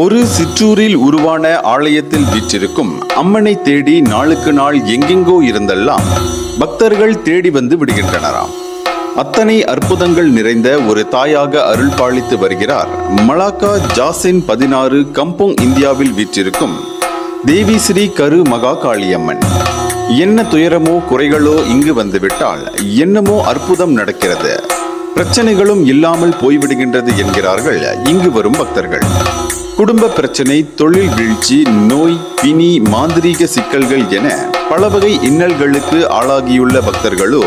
ஒரு சிற்றூரில் உருவான ஆலயத்தில் வீற்றிருக்கும் அம்மனை தேடி நாளுக்கு நாள் எங்கெங்கோ இருந்தெல்லாம் பக்தர்கள் தேடி வந்து விடுகின்றனராம். அத்தனை அற்புதங்கள் நிறைந்த ஒரு தாயாக அருள் பாலித்து வருகிறார் மலாக்கா ஜாசின் பதினாறு கம்போங் இந்தியாவில் வீற்றிருக்கும் தேவி ஸ்ரீ கரு மகா காளியம்மன் என்ன துயரமோ குறைகளோ இங்கு வந்துவிட்டால் என்னமோ அற்புதம் நடக்கிறது. பிரச்சனைகளும் இல்லாமல் போய்விடுகின்றது என்கிறார்கள் இங்கு வரும் பக்தர்கள். குடும்ப பிரச்சனை தொழில் வீழ்ச்சி நோய் பிணி மாந்திரீக சிக்கல்கள் என பல வகை இன்னல்களுக்கு ஆளாகியுள்ள பக்தர்களோ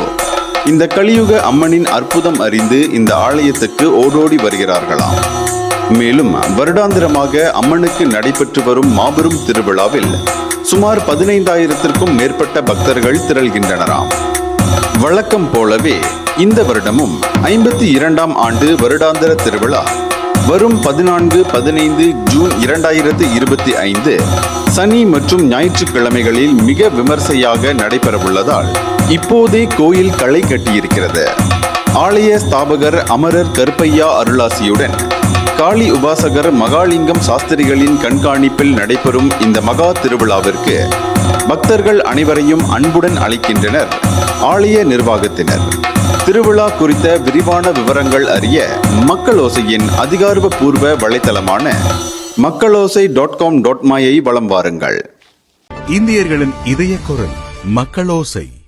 இந்த கலியுக அம்மனின் அற்புதம் அறிந்து இந்த ஆலயத்துக்கு ஓடோடி வருகிறார்களாம். மேலும் வருடாந்திரமாக அம்மனுக்கு நடைபெற்று வரும் மாபெரும் திருவிழாவில் சுமார் பதினைந்தாயிரத்திற்கும் மேற்பட்ட பக்தர்கள் திரள்கின்றனராம். வழக்கம் போலவே இந்த வருடமும் ஐம்பத்தி இரண்டாம் ஆண்டு வருடாந்திர திருவிழா வரும் பதினான்கு பதினைந்து ஜூன் இரண்டாயிரத்து இருபத்தி ஐந்து சனி மற்றும் ஞாயிற்றுக்கிழமைகளில் மிக விமர்சையாக நடைபெறவுள்ளதால் இப்போதே கோயில் களை கட்டியிருக்கிறது. ஆலய ஸ்தாபகர் அமரர் கருப்பையா அருளாசியுடன் காளி உபாசகர் மகாலிங்கம் சாஸ்திரிகளின் கண்காணிப்பில் நடைபெறும் இந்த மகா திருவிழாவிற்கு பக்தர்கள் அனைவரையும் அன்புடன் அழைக்கின்றனர். ஆலய நிர்வாகத்தினர். திருவிழா குறித்த விரிவான விவரங்கள் அறிய மக்களோசையின் அதிகாரப்பூர்வ வலைத்தளமான மக்களோசை டாட் காம் டாட் மாயை வலம் வாருங்கள். இந்தியர்களின் இதய குரல் மக்களோசை.